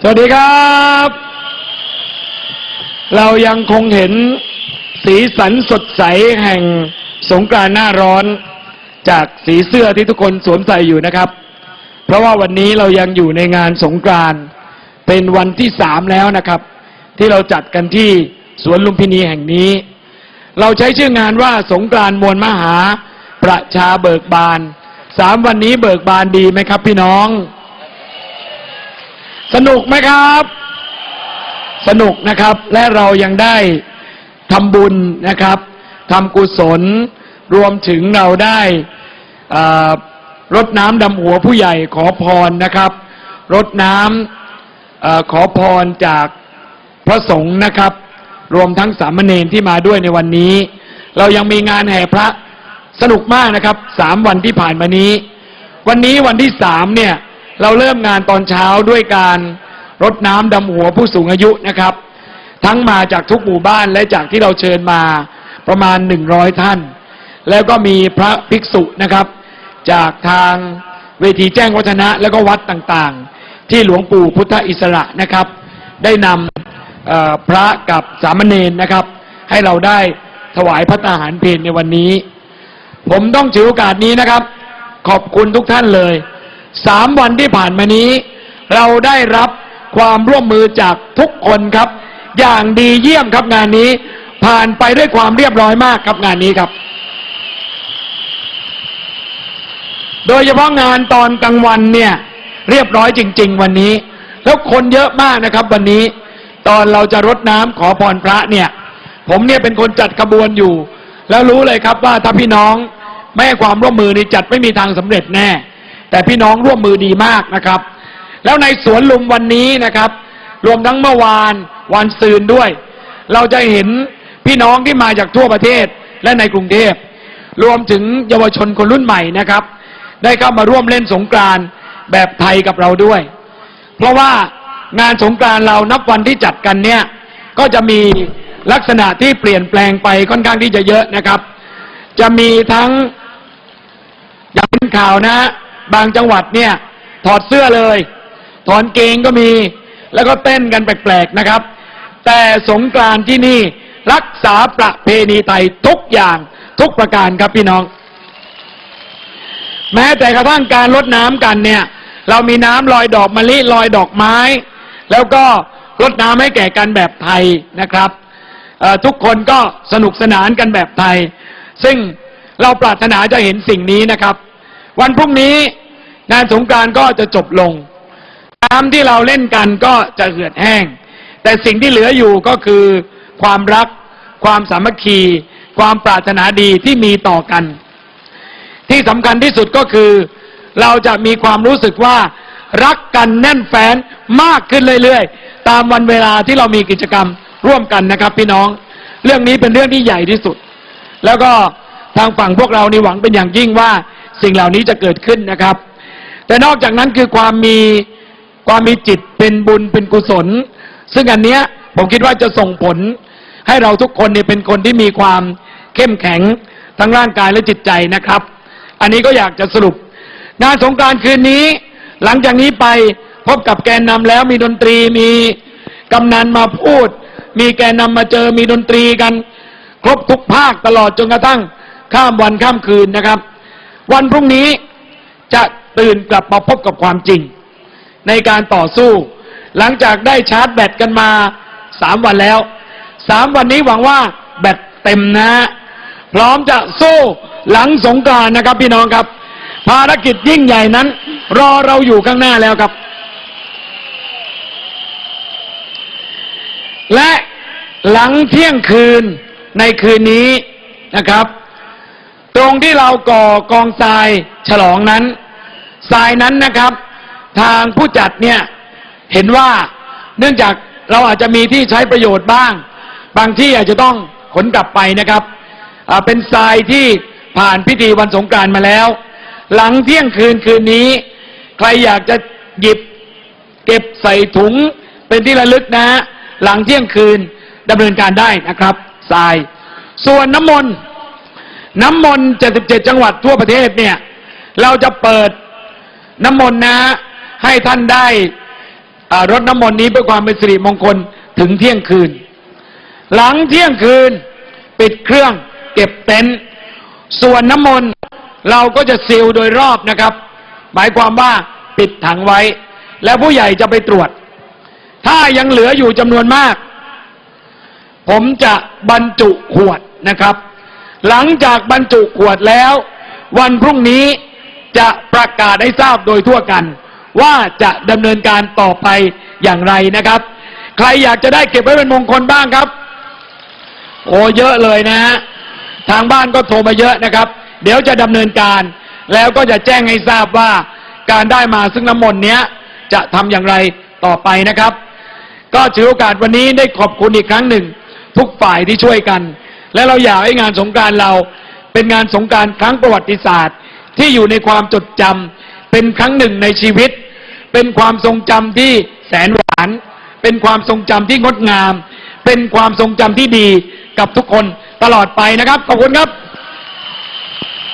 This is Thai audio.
สวัสดีครับ เรายังคงเห็นสีสันสดใสแห่งสงกรานต์หน้าร้อน จากสีเสื้อที่ทุกคนสวมใส่อยู่นะครับ เพราะว่าวันนี้เรายังอยู่ในงานสงกรานต์เป็นวันที่สามแล้วนะครับ ที่เราจัดกันที่สวนลุมพินีแห่งนี้ เราใช้ชื่องานว่าสงกรานต์มวลมหา ประชาเบิกบานสามวันนี้เบิกบานดีไหมครับพี่น้อง สนุกไหมครับ สนุกนะครับ และเรายังได้ทำบุญนะครับทำกุศล รวมถึงเราได้รดน้ำดำหัวผู้ใหญ่ขอพรนะครับรดน้ำอขอพรจากพระสงฆ์นะครับ รวมทั้งสามเณรที่มาด้วยในวันนี้ เรายังมีงานแห่พระสนุกมากนะครับสามวันที่ผ่านมานี้ วันนี้วันที่สามเนี่ย เราเริ่มงานตอนเช้าด้วยการรดน้ำดำหัวผู้สูงอายุนะครับ ทั้งมาจากทุกหมู่บ้านและจากที่เราเชิญมาประมาณหนึ่งร้อยท่าน แล้วก็มีพระภิกษุนะครับ จากทางเวทีแจ้งวัฒนะแล้วก็วัดต่างๆ ที่หลวงปู่พุทธอิสระนะครับ ได้นำพระกับสามเณรนะครับ ให้เราได้ถวายพระตาหารเพลในวันนี้ ผมต้องถือโอกาสนี้นะครับ ขอบคุณทุกท่านเลย สามวันที่ผ่านมานี้ เราได้รับความร่วมมือจากทุกคนครับ อย่างดีเยี่ยมครับงานนี้ ผ่านไปด้วยความเรียบร้อยมากครับงานนี้ครับ โดยเฉพาะงานตอนกลางวันเนี่ยเรียบร้อยจริง ๆ วันนี้ แล้วคนเยอะมากนะครับ วันนี้ ตอนเราจะรดน้ำขอพรพระเนี่ย ผมเนี่ยเป็นคนจัดขบวนอยู่ แล้วรู้เลยครับว่าถ้าพี่น้องไม่ให้ความร่วมมือนี่จัดไม่มีทางสำเร็จแน่ แต่พี่น้องร่วมมือดีมากนะครับ แล้วในสวนลุมวันนี้นะครับ รวมทั้งเมื่อวานวันซืนด้วย เราจะเห็นพี่น้องที่มาจากทั่วประเทศและในกรุงเทพรวมถึงเยาวชนคนรุ่นใหม่นะครับ ได้เข้ามาร่วมเล่นสงกรานแบบไทยกับเราด้วย เพราะว่างานสงกรานเรานับวันที่จัดกันเนี่ย ก็จะมีลักษณะที่เปลี่ยนแปลงไปค่อนข้างที่จะเยอะนะครับ จะมีทั้งอย่างเป็นข่าวนะ บางจังหวัดเนี่ย ถอดเสื้อเลย ถอนเกงก็มี แล้วก็เต้นกันแปลกๆนะครับ แต่สงกรานต์ที่นี่รักษาประเพณีไทยทุกอย่างทุกประการครับพี่น้อง แม้แต่กระทั่งการลดน้ำกันเนี่ย เรามีน้ำลอยดอกมะลิลอยดอกไม้ แล้วก็ลดน้ำให้แก่กันแบบไทยนะครับทุกคนก็สนุกสนานกันแบบไทย ซึ่งเราปรารถนาจะเห็นสิ่งนี้นะครับ วันพรุ่งนี้ งานสงกานต์ก็จะจบลง น้ำที่เราเล่นกันก็จะเหือดแห้ง แต่สิ่งที่เหลืออยู่ก็คือความรัก ความสามัคคี ความปรารถนาดีที่มีต่อกัน ที่สำคัญที่สุดก็คือ เราจะมีความรู้สึกว่ารักกันแน่นแฟ้นมากขึ้นเรื่อยๆ ตามวันเวลาที่เรามีกิจกรรมร่วมกันนะครับ พี่น้อง เรื่องนี้เป็นเรื่องที่ใหญ่ที่สุด แล้วก็ทางฝั่งพวกเรานี่หวังเป็นอย่างยิ่งว่าสิ่งเหล่านี้จะเกิดขึ้นนะครับ แต่นอกจากนั้นคือความมีความมีจิตเป็นบุญเป็นกุศล ซึ่งอันเนี้ยผมคิดว่าจะส่งผล ให้เราทุกคนเนี่ยเป็นคนที่มีความเข้มแข็งทั้งร่างกายและจิตใจนะครับ อันนี้ก็อยากจะสรุป งานสงการคืนนี้ หลังจากนี้ไปพบกับแกนนำแล้วมีดนตรีมีกำนันมาพูด มีแกนนำมาเจอมีดนตรีกัน ครบทุกภาคตลอดจนกระทั่งข้ามวันข้ามคืนนะครับ วันพรุ่งนี้จะ ตื่นกลับมาพบกับความจริง ในการต่อสู้ หลังจากได้ชาร์จแบตกันมาสามวันแล้วสามวันนี้หวังว่าแบตเต็มนะฮะพร้อมจะสู้หลังสงกานต์นะครับพี่น้องครับ ภารกิจยิ่งใหญ่นั้น รอเราอยู่ข้างหน้าแล้วครับ และหลังเที่ยงคืนในคืนนี้นะครับ ตรงที่เราก่อกองทรายฉลองนั้น ทรายนั้นนะครับ ทางผู้จัดเนี่ยเห็นว่าเนื่องจากเราอาจจะมีที่ใช้ประโยชน์บ้าง บางที่อาจจะต้องขนกลับไปนะครับเป็นทรายที่ผ่านพิธีวันสงกรานมาแล้ว หลังเที่ยงคืนคืนนี้ ใครอยากจะหยิบเก็บใส่ถุงเป็นที่ระลึกนะฮะหลังเที่ยงคืนดำเนินการได้นะครับทราย ส่วนน้ำมนต์น้ำมนต์77 จังหวัดทั่วประเทศเนี่ย เราจะเปิด น้ำมนต์นะ ให้ท่านได้รดน้ำมนต์นี้เพื่อความเป็นสิริมงคลถึงเที่ยงคืน หลังเที่ยงคืน ปิดเครื่องเก็บเต็นท์ส่วนน้ำมนต์เราก็จะซีลโดยรอบนะครับ หมายความว่าปิดถังไว้ แล้วผู้ใหญ่จะไปตรวจ ถ้ายังเหลืออยู่จำนวนมาก ผมจะบรรจุขวดนะครับ หลังจากบรรจุขวดแล้ว วันพรุ่งนี้ จะประกาศให้ทราบโดยทั่วกัน ว่าจะดำเนินการต่อไปอย่างไรนะครับ ใครอยากจะได้เก็บไว้เป็นมงคลบ้างครับ โอ้เยอะเลยนะฮะทางบ้านก็โทรมาเยอะนะครับ เดี๋ยวจะดำเนินการ แล้วก็จะแจ้งให้ทราบว่าการได้มาซึ่งน้ำมนต์เนี้ยจะทำอย่างไรต่อไปนะครับ ก็ถือโอกาสวันนี้ได้ขอบคุณอีกครั้งหนึ่ง ทุกฝ่ายที่ช่วยกัน และเราอยากให้งานสงการเราเป็นงานสงการครั้งประวัติศาสตร์ ที่อยู่ในความจดจำเป็นครั้งหนึ่งในชีวิต เป็นความทรงจำที่แสนหวาน เป็นความทรงจำที่งดงาม เป็นความทรงจำที่ดีกับทุกคนตลอดไปนะครับ ขอบคุณครับ